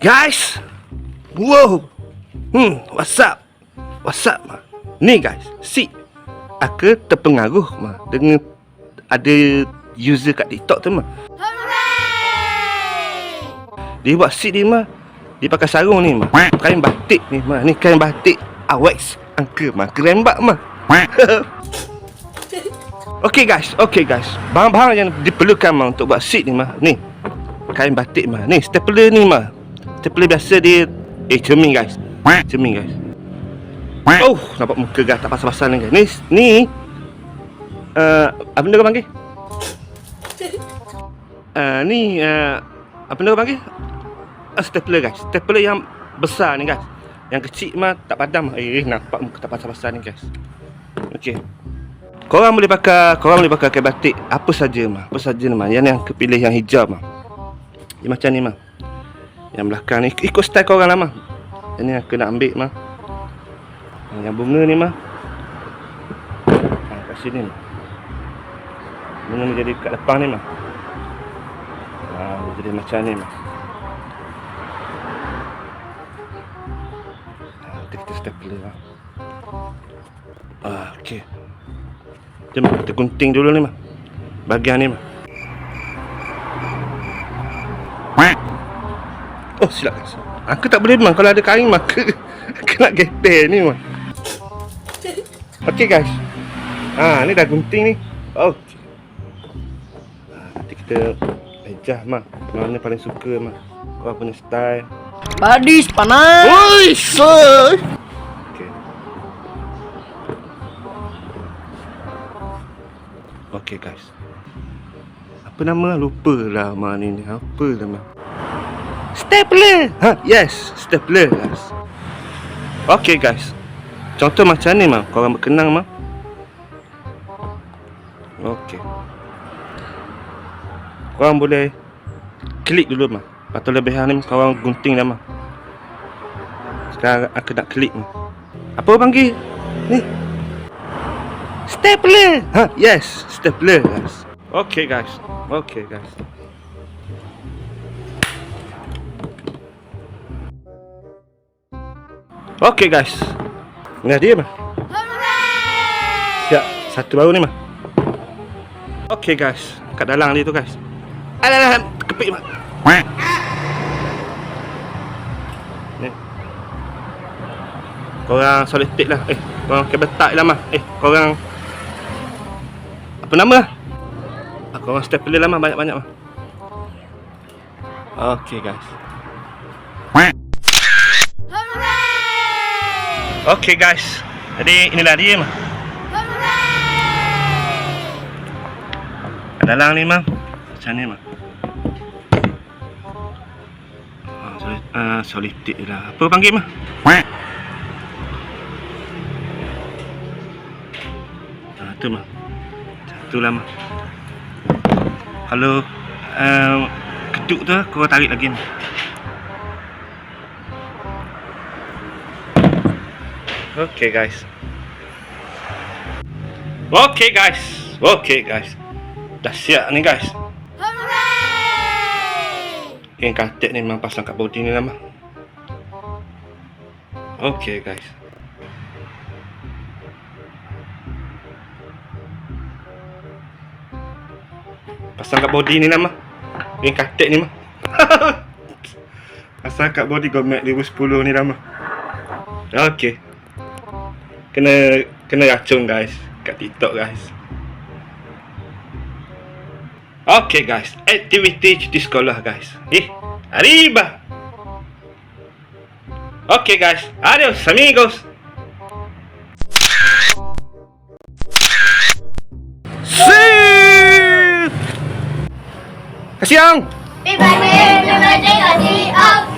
Guys. Wow. Hmm, what's up? What's up, ma? Ni guys, si aku terpengaruh ma dengan ada user kat TikTok tu ma. Dia buat seat ni ma. Dia pakai sarung ni ma. Kain batik ni ma. Ni kain batik Awex Angka ma. Keren bak ma. Okay guys, okay guys. Bahan-bahan yang diperlukan ma untuk buat seat ni ma. Ni. Kain batik ma. Ni stapler ni ma. Stapler biasa dia eh cermin guys. Cermin guys. Oh, nampak muka guys tak pasal-pasal ni guys. Ni ni uh, apa benda kau panggil? Uh, ni uh, apa benda kau panggil? Uh, stapler guys. Stapler yang besar ni guys. Yang kecil mah tak padam. Eh, nampak muka tak pasal-pasal ni guys. Okey. Korang boleh pakai korang boleh pakai kain batik apa saja mah. Apa saja mah. Yang yang kepilih yang hijau mah. Dia macam ni mah. Yang belakang ni ikut style korang lah mah. Yang ni aku nak ambil mah. Yang bunga ni mah. Ha, kat sini mah. Bunga ni jadi kat depan ni mah. Ha, jadi macam ni mah. Ha, kita kita stapler lah. Ah, okey. Jom kita gunting dulu ni mah. Bahagian ni mah. Oh silap. Aku tak boleh memang kalau ada kain maka aku nak geter ni mah. Okey guys. Ha ni dah gunting ni. Oh. Nanti kita ejah mah. Mana paling suka mah. Kau punya style. Badis panas. Oi, sir. Okey. Okey guys. Apa nama lupa lah ni ni. Apa nama? Stapler. Ha, yes, stapler guys. Okey guys. Contoh macam ni mah. Korang berkenang mah. Okey. Korang boleh klik dulu mah. Lepas tu lebihan ni korang gunting dah mah. Sekarang aku nak klik ni. Apa panggil? Ni. Stapler. Ha, yes, stapler guys. Okay guys. Okay guys. Okay guys. Nah dia mah. Siap. Satu baru ni mah. Okay guys. Kat dalam dia tu guys. Alah, kepik mah. Ni. Korang solid lah. Eh, korang kabel tak lah mah. Eh, korang apa nama? Ah, korang stapler lah mah banyak-banyak mah. Okay guys. Okay guys. Jadi inilah dia mah. Kat dalam ni mah. Macam ni mah. Ah, solid, ah, lah. Apa panggil mah? Ah, tu mah. Satu lah mah. Halo. Um, keduk tu kau tarik lagi mah. Okay guys. Okay guys. Okay guys. Dah siap ni guys. Hooray! Yang katik ni memang pasang kat body ni lah. Okay guys. Pasang kat body ni lah mah. Yang katik ni mah. pasang kat body Gomek 2010 ni lah mah. Okay. Kena kena racun guys kat TikTok guys. Okay guys, aktiviti cuti sekolah guys. Eh, arriba. Okay guys, adios amigos. Kasiang! Happy birthday, happy birthday, Adi. Up.